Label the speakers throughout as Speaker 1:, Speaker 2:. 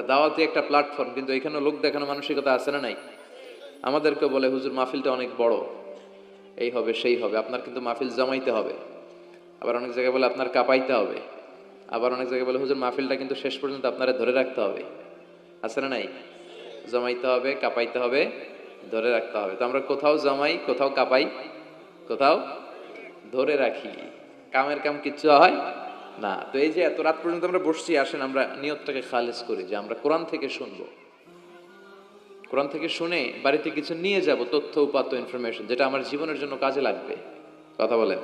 Speaker 1: এটা দাওয়াতি একটা প্ল্যাটফর্ম কিন্তু এখানে লোক দেখানো মানসিকতা আছে না নাই? আমাদেরকে বলে, হুজুর, মাহফিলটা অনেক বড়। এই হবে, সেই হবে। আপনার কিন্তু মাহফিল জমাইতে হবে। আবার অনেক জায়গায় বলে, আপনার কাঁপাইতে হবে। আবার অনেক জায়গায় বলে, হুজুর, মাহফিলটা কিন্তু শেষ পর্যন্ত আপনারা ধরে রাখতে হবে। আছে না নাই? জমাইতে হবে, কাঁপাইতে হবে, ধরে রাখতে হবে। তো আমরা কোথাও জমাই, কোথাও কাঁপাই, কোথাও ধরে রাখি। কামের কাম কিচ্ছু হয় না, তো এই যে এত রাত পর্যন্ত আমরা বসছি, আসেন, আমরা নিয়তটাকে খালেজ করি যে আমরা কোরআন থেকে শুনব। কোরআন থেকে শুনে বাড়িতে কিছু নিয়ে যাব, তথ্য, উপাত্ত ইনফরমেশন যেটা আমার জীবনের জন্য কাজে লাগবে। কথা বলেন।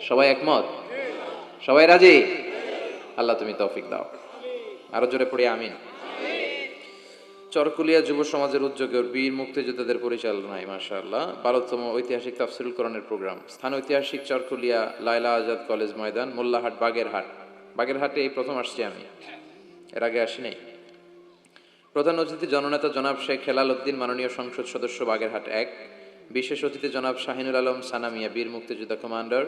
Speaker 1: সবাই একমত? সবাই রাজি? আল্লাহ তুমি তৌফিক দাও। আরও জোরে পড়ি, আমিন। চরকুলিয়া যুব সমাজের উদ্যোগে বীর মুক্তিযোদ্ধাদের পরিচালনায়, মাশাআল্লাহ। বারোতম ঐতিহাসিক তাফসিরুল প্রোগ্রাম। স্থান ঐতিহাসিক চরকুলিয়া লাইলা আজাদ কলেজ ময়দান, মোল্লাহাট, বাগেরহাট। বাগেরহাটে এই প্রথম আসছি আমি। এর আগে আসি নাই প্রধান অতিথি জননেতা জনাব শেখ হেলাল উদ্দিন, মাননীয় সংসদ সদস্য বাগেরহাট এক। বিশেষ অতিথি জনাব শাহিনুল আলম সানামিয়া বীর মুক্তিযোদ্ধা কমান্ডার।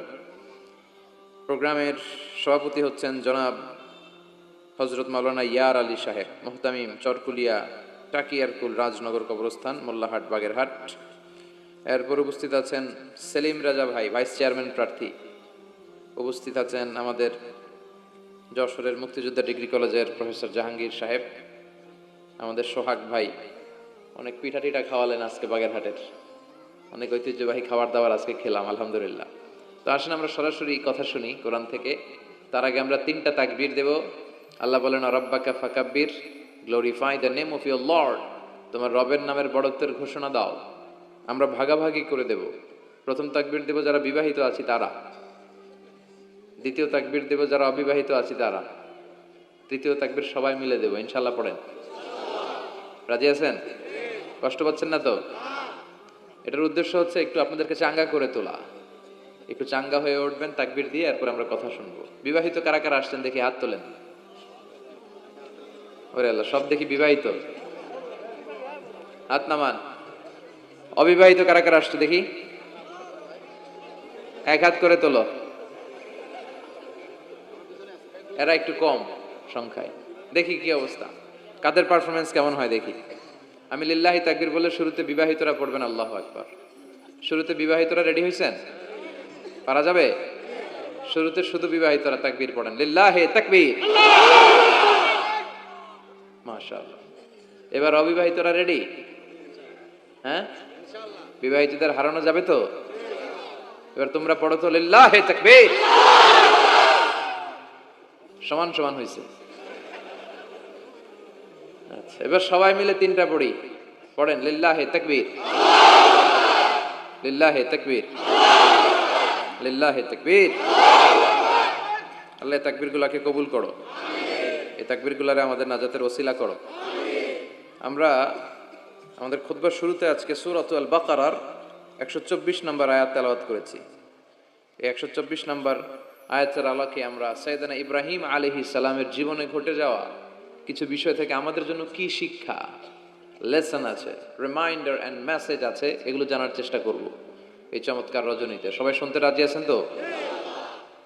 Speaker 1: প্রোগ্রামের সভাপতি হচ্ছেন জনাব হজরত মাওলানা ইয়ার আলী সাহেব মোহতামিম চরকুলিয়া টাকিয়ারকুল রাজনগর কবরস্থান, মোল্লাহাট, বাগেরহাট। এরপর উপস্থিত আছেন সেলিম রাজা ভাই, ভাইস চেয়ারম্যান প্রার্থী। উপস্থিত আছেন আমাদের যশোরের মুক্তিযোদ্ধা ডিগ্রি কলেজের প্রফেসর জাহাঙ্গীর সাহেব, আমাদের সোহাগ ভাই। অনেক পিঠা টিঠা খাওয়ালেন আজকে বাগেরহাটের। অনেক ঐতিহ্যবাহী খাবার দাবার আজকে খেলাম, আলহামদুলিল্লাহ। তো আসেন আমরা সরাসরি কথা শুনি কোরআন থেকে। তার আগে আমরা তিনটা তাকবীর দেব। আল্লাহ বলেন রব্বাকা ফাকাব্বির। Glorify the name of your lord তোমার রবের নামের বড়ত্বের ঘোষণা দাও। আমরা ভাগাভাগি করে দেব। প্রথম তাকবীর দেব যারা বিবাহিত আছি তারা। দ্বিতীয় তাকবীর দেব যারা অবিবাহিত আছি তারা। তৃতীয় তাকবীর সবাই মিলে দেব। ইনশাল্লাহ পড়েন। রাজি আছেন? কষ্ট পাচ্ছেন না তো? এটার উদ্দেশ্য হচ্ছে একটু আপনাদেরকে চাঙ্গা করে তোলা। একটু চাঙ্গা হয়ে উঠবেন তাকবির দিয়ে, এরপর আমরা কথা শুনব। বিবাহিত কারা কারা আসছেন দেখি হাত তোলেন। ওরে আল্লাহ, সব দেখি বিবাহিত। হাত নামান। অবিবাহিত কারা কারা আসছে দেখি? এক হাত করে তোলো। এরা একটু কম সংখ্যায়। দেখি কি অবস্থা। কাদের পারফরমেন্স কেমন হয় দেখি। আমি লিল্লাহি তাকবির বলে শুরুতে বিবাহিতরা পড়বেন, আল্লাহ আকবার। শুরুতে বিবাহিতরা রেডি হয়েছেন? পারা যাবে? শুরুতে শুধু বিবাহিতরা তাকবীর পড়েন। লিল্লাহে তাকবীর। মাশাআল্লাহ। এবার অবিবাহিতরা রেডি হ্যাঁ? বিবাহিতদের হারানো যাবে তো? এবার তোমরা পড়ো তো, লিল্লাহে তাকবীর! সমান সমান হয়েছে আচ্ছা এবার সবাই মিলে তিনটা পড়ি। পড়েন, লিল্লাহে তাকবীর! লিল্লাহে তাকবীর! লিল্লাহে তাকবীর! আল্লাহ তাকবীর গুলাকে কবুল করো। এই তাকবীর গুলারে আমাদের নাজাতের ওসিলা করো। আমরা আমাদের খুতবার শুরুতে আজকে সুরত আল বাকারার একশো চব্বিশ নম্বর আয়াত তেলাওয়াত করেছি। এই একশো চব্বিশ নম্বর আয়াতের আলোকে আমরা সৈয়দানা ইব্রাহিম আলহি সালামের জীবনে ঘটে যাওয়া কিছু বিষয় থেকে আমাদের জন্য কি শিক্ষা, লেসন আছে, রিমাইন্ডার অ্যান্ড মেসেজ আছে, এগুলো জানার চেষ্টা করব। এই চমৎকার রজনীতে। সবাই শুনতে রাজি আছেন তো?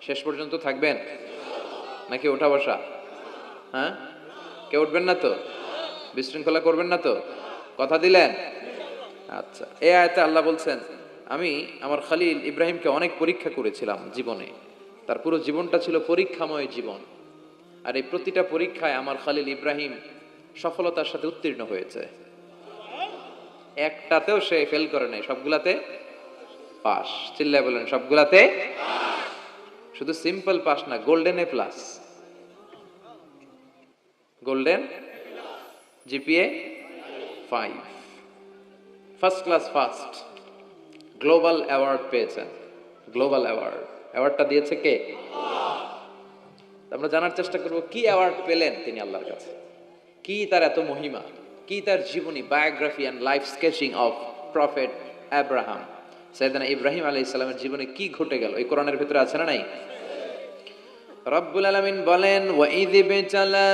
Speaker 1: শেষ পর্যন্ত থাকবেন? নাকি ওঠা বসা? হ্যাঁ? কেউ উঠবেন না তো? বিশৃঙ্খলা করবেন না তো? কথা দিলেন? আচ্ছা এ আয়তে আল্লাহ বলছেন, আমি আমার খালিল ইব্রাহিমকে অনেক পরীক্ষা করেছিলাম জীবনে। তার পুরো জীবনটা ছিল পরীক্ষাময় জীবন। আর এই প্রতিটা পরীক্ষায় আমার খালিল ইব্রাহিম সফলতার সাথে উত্তীর্ণ হয়েছে। একটাতেও সে ফেল করে নাই, সবগুলাতে পাস। চিল্লায় বলেন, সবগুলাতে শুধু সিম্পল পাস না golden A plus golden GPA five first class first global award পেয়েছেন গ্লোবাল অ্যাওয়ার্ড অ্যাওয়ার্ডটা দিয়েছে কে? আমরা জানার চেষ্টা করব কি অ্যাওয়ার্ড পেলেন তিনি আল্লাহর কাছে? কি তার এত মহিমা? কি তার জীবনী biography and life sketching of prophet Abraham সাইদানা Ibrahim আলাই ইসলামের জীবনে কি ঘটে গেল? এই কোরআনের ভিতরে আছে না নাই? রব্বুল আলামিন বলেন ওয়াইদ বিতালা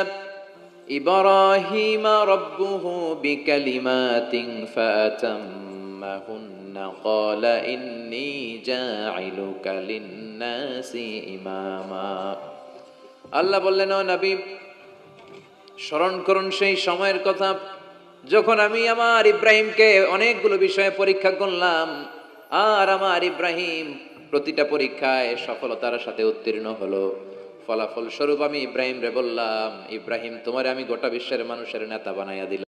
Speaker 1: ইব্রাহিম রব্বুহু বিকালিমাতিন ফাতাম্মাহুন্না, ক্বালা ইন্নী জাইলুকা লিন-নাসি ইমামা। আল্লাহ বললেন, ও নবী, স্মরণ করুন সেই সময়ের কথা। যখন আমি আমার ইব্রাহিমকে অনেকগুলো বিষয়ে পরীক্ষা করলাম, আর আমার ইব্রাহিম প্রতিটা পরীক্ষায় সফলতার সাথে উত্তীর্ণ হলো। ফলাফল স্বরূপ আমি ইব্রাহিম রে বললাম, ইব্রাহিম, তোমার আমি গোটা বিশ্বের মানুষের নেতা বানাইয়া দিলাম।